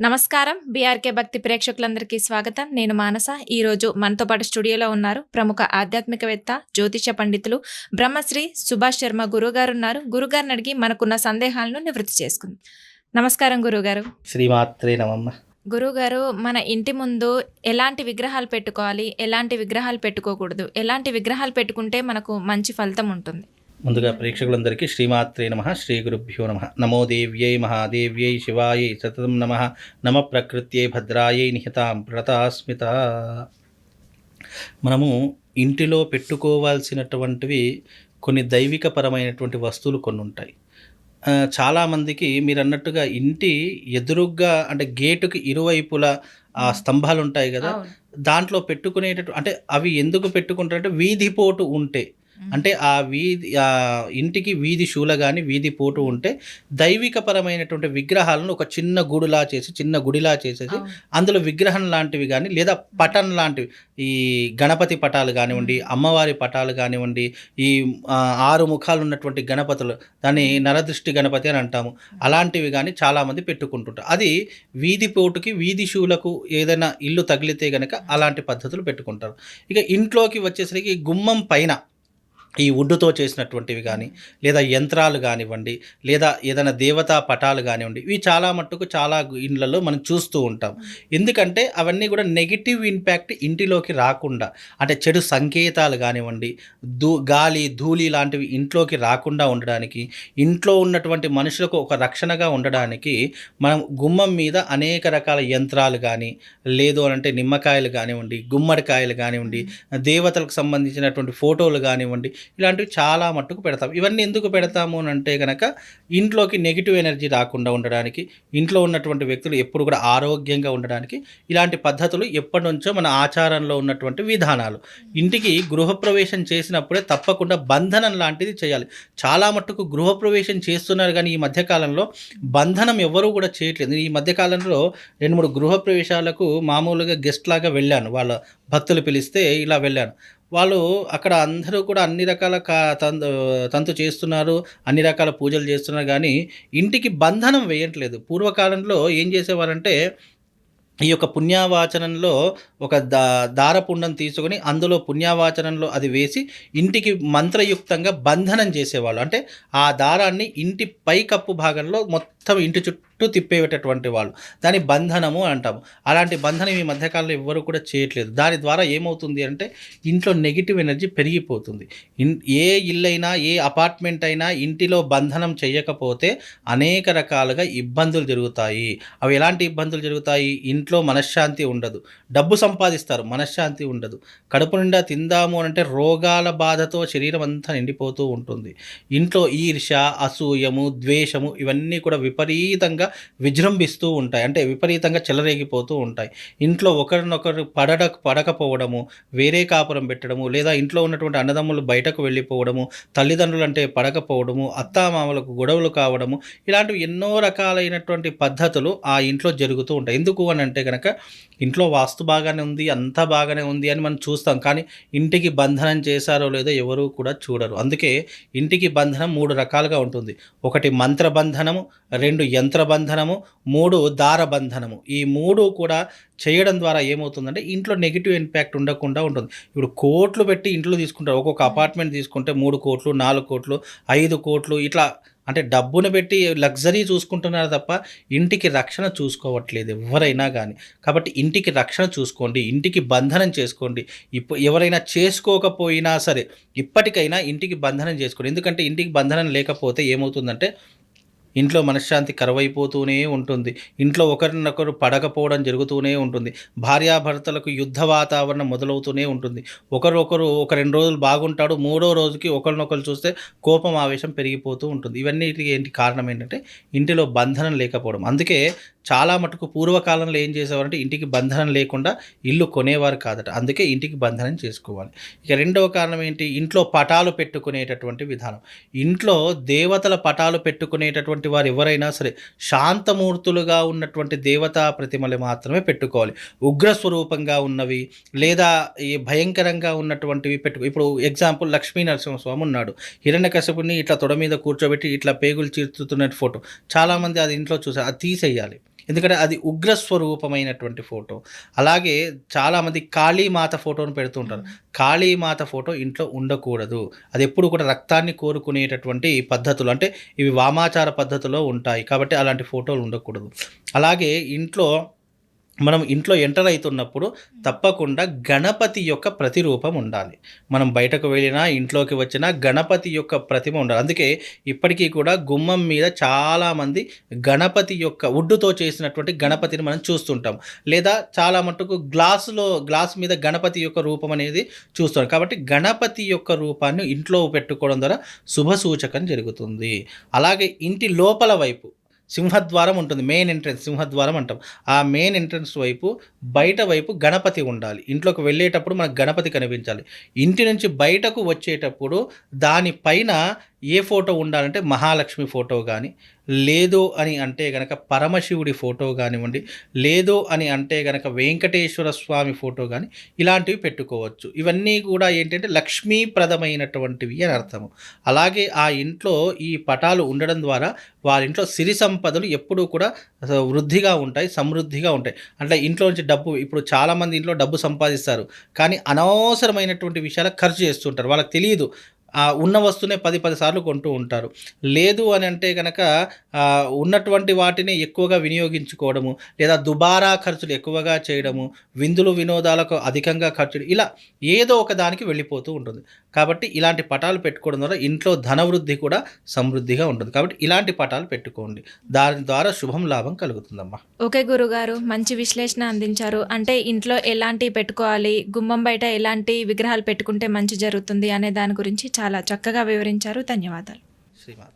నమస్కారం. బీఆర్కే భక్తి ప్రేక్షకులందరికీ స్వాగతం. నేను మానస. ఈ రోజు మనతో పాటు స్టూడియోలో ఉన్నారు ప్రముఖ ఆధ్యాత్మికవేత్త జ్యోతిష పండితులు బ్రహ్మశ్రీ సుభాష్ శర్మ గురుగారు ఉన్నారు. గురుగారిని అడిగి మనకున్న సందేహాలను నివృత్తి చేసుకుంది. నమస్కారం గురుగారు శ్రీమాత్రే నమమ్మ గురుగారు మన ఇంటి ముందు ఎలాంటి విగ్రహాలు పెట్టుకోవాలి? ఎలాంటి విగ్రహాలు పెట్టుకోకూడదు? ఎలాంటి విగ్రహాలు పెట్టుకుంటే మనకు మంచి ఫలితం ఉంటుంది? ముందుగా ప్రేక్షకులందరికీ శ్రీమాత్రే నమ శ్రీ గురుభ్యో నమ. నమో దేవ్యై మహాదేవ్యై శివాయై సతతం నమ. నమ ప్రకృత్యై భద్రాయై నిహితాం ప్రతాస్మిత. మనము ఇంటిలో పెట్టుకోవాల్సినటువంటివి కొన్ని దైవికపరమైనటువంటి వస్తువులు కొన్ని ఉంటాయి చాలామందికి మీరు అన్నట్టుగా ఇంటి ఎదురుగ్గా అంటే గేటుకి ఇరువైపులా ఆ స్తంభాలు ఉంటాయి కదా. దాంట్లో పెట్టుకునేటట్టు అంటే అవి ఎందుకు పెట్టుకుంటారంటే వీధి పోటు ఉంటే. అంటే ఆ వీధి ఆ ఇంటికి వీధి శూల కానీ వీధి పోటు ఉంటే దైవికపరమైనటువంటి విగ్రహాలను ఒక చిన్న గుడిలా చేసి చిన్న గుడిలా చేసేసి అందులో విగ్రహం లాంటివి కానీ లేదా పటం లాంటివి ఈ గణపతి పటాలు కానివ్వండి అమ్మవారి పటాలు కానివ్వండి ఈ ఆరు ముఖాలు ఉన్నటువంటి గణపతులు దాన్ని నరదృష్టి గణపతి అని అంటాము. అలాంటివి కానీ చాలామంది పెట్టుకుంటుంటారు. అది వీధి పోటుకి వీధి షూలకు ఏదైనా ఇల్లు తగిలితే గనక అలాంటి పద్ధతులు పెట్టుకుంటారు. ఇక ఇంట్లోకి వచ్చేసరికి గుమ్మం పైన ఈ వుడ్డుతో చేసినటువంటివి కానీ లేదా యంత్రాలు కానివ్వండి లేదా ఏదైనా దేవతా పటాలు కానివ్వండి ఇవి చాలా మట్టుకు చాలా ఇండ్లలో మనం చూస్తూ ఉంటాం. ఎందుకంటే అవన్నీ కూడా నెగిటివ్ ఇంపాక్ట్ ఇంటిలోకి రాకుండా అంటే చెడు సంకేతాలు కానివ్వండి దూ గాలి ధూళి లాంటివి ఇంట్లోకి రాకుండా ఉండడానికి ఇంట్లో ఉన్నటువంటి మనుషులకు ఒక రక్షణగా ఉండడానికి మనం గుమ్మం మీద అనేక రకాల యంత్రాలు కానీ లేదు అని అంటే నిమ్మకాయలు కానివ్వండి గుమ్మడికాయలు కానివ్వండి దేవతలకు సంబంధించినటువంటి ఫోటోలు కానివ్వండి ఇలాంటివి చాలా మట్టుకు పెడతాం. ఇవన్నీ ఎందుకు పెడతాము అని అంటే కనుక ఇంట్లోకి నెగిటివ్ ఎనర్జీ రాకుండా ఉండడానికి ఇంట్లో ఉన్నటువంటి వ్యక్తులు ఎప్పుడు కూడా ఆరోగ్యంగా ఉండడానికి ఇలాంటి పద్ధతులు ఎప్పటి నుంచో మన ఆచారంలో ఉన్నటువంటి విధానాలు. ఇంటికి గృహప్రవేశం చేసినప్పుడే తప్పకుండా బంధనం లాంటిది చేయాలి. చాలా మట్టుకు గృహప్రవేశం చేస్తున్నారు కానీ ఈ మధ్యకాలంలో బంధనం ఎవరూ కూడా చేయట్లేదు. ఈ మధ్యకాలంలో రెండు మూడు గృహప్రవేశాలకు మామూలుగా గెస్ట్ లాగా వెళ్ళాను. వాళ్ళ భక్తులు పిలిస్తే ఇలా వెళ్ళాను. వాళ్ళు అక్కడ అందరూ కూడా అన్ని రకాల కా తంతు తంతు చేస్తున్నారు అన్ని రకాల పూజలు చేస్తున్నారు. కానీ ఇంటికి బంధనం వేయట్లేదు. పూర్వకాలంలో ఏం చేసేవారంటే ఈ యొక్క పుణ్యావాచనంలో ఒక దా దారపుండం తీసుకొని అందులో పుణ్యావాచనంలో అది వేసి ఇంటికి మంత్రయుక్తంగా బంధనం చేసేవాళ్ళు. అంటే ఆ దారాన్ని ఇంటి పైకప్పు భాగంలో మొత్తం మొత్తం ఇంటి చుట్టూ తిప్పేటటువంటి వాళ్ళు. దాని బంధనము అంటాము. అలాంటి బంధనం ఈ మధ్యకాలంలో ఎవ్వరు కూడా చేయట్లేదు. దాని ద్వారా ఏమవుతుంది అంటే ఇంట్లో నెగిటివ్ ఎనర్జీ పెరిగిపోతుంది. ఇన్ ఏ ఇల్లైనా ఏ అపార్ట్మెంట్ అయినా ఇంటిలో బంధనం చేయకపోతే అనేక రకాలుగా ఇబ్బందులు జరుగుతాయి. అవి ఎలాంటి ఇబ్బందులు జరుగుతాయి? ఇంట్లో మనశ్శాంతి ఉండదు. డబ్బు సంపాదిస్తారు. మనశ్శాంతి ఉండదు. కడుపు నిండా తిందాము అని అంటే రోగాల బాధతో శరీరం అంతా నిండిపోతూ ఉంటుంది. ఇంట్లో ఈర్ష అసూయము ద్వేషము ఇవన్నీ కూడా విపరీతంగా విజృంభిస్తూ ఉంటాయి. అంటే విపరీతంగా చెలరేగిపోతూ ఉంటాయి. ఇంట్లో ఒకరినొకరు పడడ పడకపోవడము వేరే కాపురం పెట్టడము లేదా ఇంట్లో ఉన్నటువంటి అన్నదమ్ములు బయటకు వెళ్ళిపోవడము తల్లిదండ్రులు అంటే పడకపోవడము అత్తామామలకు గొడవలు కావడము ఇలాంటివి ఎన్నో రకాలైనటువంటి పద్ధతులు ఆ ఇంట్లో జరుగుతూ ఉంటాయి. ఎందుకు అని అంటే కనుక ఇంట్లో వాస్తు బాగానే ఉంది అంతా బాగానే ఉంది అని మనం చూస్తాం. కానీ ఇంటికి బంధనం చేశారో లేదో ఎవరు కూడా చూడరు. అందుకే ఇంటికి బంధనం మూడు రకాలుగా ఉంటుంది. ఒకటి మంత్రబంధనము రెండు రెండు యంత్రబంధనము మూడు దారబంధనము. ఈ మూడు కూడా చేయడం ద్వారా ఏమవుతుందంటే ఇంట్లో నెగిటివ్ ఇంపాక్ట్ ఉండకుండా ఉంటుంది. ఇప్పుడు కోట్లు పెట్టి ఇంట్లో తీసుకుంటారు. ఒక్కొక్క అపార్ట్మెంట్ తీసుకుంటే మూడు కోట్లు నాలుగు కోట్లు ఐదు కోట్లు ఇట్లా అంటే డబ్బును పెట్టి లగ్జరీ చూసుకుంటున్నారు తప్ప ఇంటికి రక్షణ చూసుకోవట్లేదు ఎవరైనా కానీ కాబట్టి ఇంటికి రక్షణ చూసుకోండి ఇంటికి బంధనం చేసుకోండి. ఇప్పుడు ఎవరైనా చేసుకోకపోయినా సరే ఇప్పటికైనా ఇంటికి బంధనం చేసుకోండి. ఎందుకంటే ఇంటికి బంధనం లేకపోతే ఏమవుతుందంటే ఇంట్లో మనశ్శాంతి కరువైపోతూనే ఉంటుంది. ఇంట్లో ఒకరినొకరు పడకపోవడం జరుగుతూనే ఉంటుంది. భార్యాభర్తలకు యుద్ధ వాతావరణం మొదలవుతూనే ఉంటుంది. ఒకరొకరు ఒక రెండు రోజులు బాగుంటాడు మూడో రోజుకి ఒకరినొకరు చూస్తే కోపం ఆవేశం పెరిగిపోతూ ఉంటుంది. ఇవన్నీ ఏంటి కారణం ఏంటంటే ఇంటిలో బంధనం లేకపోవడం. అందుకే చాలా మటుకు పూర్వకాలంలో ఏం చేసేవారంటే ఇంటికి బంధనం లేకుండా ఇల్లు కొనేవారు కాదట. అందుకే ఇంటికి బంధనం చేసుకోవాలి. ఇక రెండవ కారణం ఏంటి? ఇంట్లో పటాలు పెట్టుకునేటటువంటి విధానం. ఇంట్లో దేవతల పటాలు పెట్టుకునేటటువంటి వారు ఎవరైనా సరే శాంతమూర్తులుగా ఉన్నటువంటి దేవతా ప్రతిమలు మాత్రమే పెట్టుకోవాలి. ఉగ్ర స్వరూపంగా ఉన్నవి లేదా ఈ భయంకరంగా ఉన్నటువంటివి పెట్టు ఇప్పుడు ఎగ్జాంపుల్ లక్ష్మీ నరసింహస్వామి ఉన్నాడు. హిరణ్యకశపుని ఇట్లా తొడ మీద కూర్చోబెట్టి ఇట్లా పేగులు చీర్చుతున్న ఫోటో. చాలామంది అది ఇంట్లో చూసారు అది తీసేయాలి. ఎందుకంటే అది ఉగ్ర స్వరూపమైనటువంటి ఫోటో. అలాగే చాలామంది కాళీమాత ఫోటోను పెడుతుంటారు కాళీమాత ఫోటో ఇంట్లో ఉండకూడదు. అది ఎప్పుడు కూడా రక్తాన్ని కోరుకునేటటువంటి పద్ధతులు అంటే ఇవి వామాచార పద్ధతిలో ఉంటాయి. కాబట్టి అలాంటి ఫోటోలు ఉండకూడదు. అలాగే ఇంట్లో మనం ఇంట్లో ఎంటర్ అవుతున్నప్పుడు తప్పకుండా గణపతి యొక్క ప్రతిరూపం ఉండాలి. మనం బయటకు వెళ్ళినా ఇంట్లోకి వచ్చినా గణపతి యొక్క ప్రతిమ ఉండాలి. అందుకే ఇప్పటికీ కూడా గుమ్మం మీద చాలామంది గణపతి యొక్క వుడ్డుతో చేసినటువంటి గణపతిని మనం చూస్తుంటాం. లేదా చాలా మటుకు గ్లాసులో గ్లాస్ మీద గణపతి యొక్క రూపం అనేది చూస్తాం. కాబట్టి గణపతి యొక్క రూపాన్ని ఇంట్లో పెట్టుకోవడం ద్వారా శుభ సూచకం జరుగుతుంది. అలాగే ఇంటి లోపల వైపు సింహద్వారం ఉంటుంది మెయిన్ ఎంట్రన్స్ సింహద్వారం అంటాం. ఆ మెయిన్ ఎంట్రన్స్ వైపు బయట వైపు గణపతి ఉండాలి. ఇంట్లోకి వెళ్ళేటప్పుడు మనకు గణపతి కనిపించాలి. ఇంటి నుంచి బయటకు వచ్చేటప్పుడు దానిపైన ఏ ఫోటో ఉండాలంటే మహాలక్ష్మి ఫోటో కానీ లేదు అని అంటే గనక పరమశివుడి ఫోటో కానివ్వండి లేదు అని అంటే గనక వెంకటేశ్వర స్వామి ఫోటో కానీ ఇలాంటివి పెట్టుకోవచ్చు. ఇవన్నీ కూడా ఏంటంటే లక్ష్మీప్రదమైనటువంటివి అని అర్థము. అలాగే ఆ ఇంట్లో ఈ పటాలు ఉండడం ద్వారా వారింట్లో సిరి సంపదలు ఎప్పుడూ కూడా వృద్ధిగా ఉంటాయి సమృద్ధిగా ఉంటాయి. అంటే ఇంట్లో నుంచి డబ్బు ఇప్పుడు చాలామంది ఇంట్లో డబ్బు సంపాదిస్తారు. కానీ అనవసరమైనటువంటి విషయాలు ఖర్చు చేస్తుంటారు. వాళ్ళకి తెలియదు. ఉన్న వస్తువునే పది పది సార్లు కొంటూ ఉంటారు. లేదు అని అంటే కనుక ఉన్నటువంటి వాటిని ఎక్కువగా వినియోగించుకోవడము లేదా దుబారా ఖర్చులు ఎక్కువగా చేయడము విందులు వినోదాలకు అధికంగా ఖర్చులు ఇలా ఏదో ఒక దానికి వెళ్ళిపోతూ ఉంటుంది. కాబట్టి ఇలాంటి పటాలు పెట్టుకోవడం ద్వారా ఇంట్లో ధనవృద్ధి కూడా సమృద్ధిగా ఉంటుంది. కాబట్టి ఇలాంటి పటాలు పెట్టుకోండి. దాని ద్వారా శుభం లాభం కలుగుతుందమ్మా. ఓకే గురుగారు మంచి విశ్లేషణ అందించారు. అంటే ఇంట్లో ఎలాంటి పెట్టుకోవాలి గుమ్మం బయట ఎలాంటి విగ్రహాలు పెట్టుకుంటే మంచి జరుగుతుంది అనే దాని గురించి చాలా చక్కగా వివరించారు. ధన్యవాదాలు. శ్రీమాత.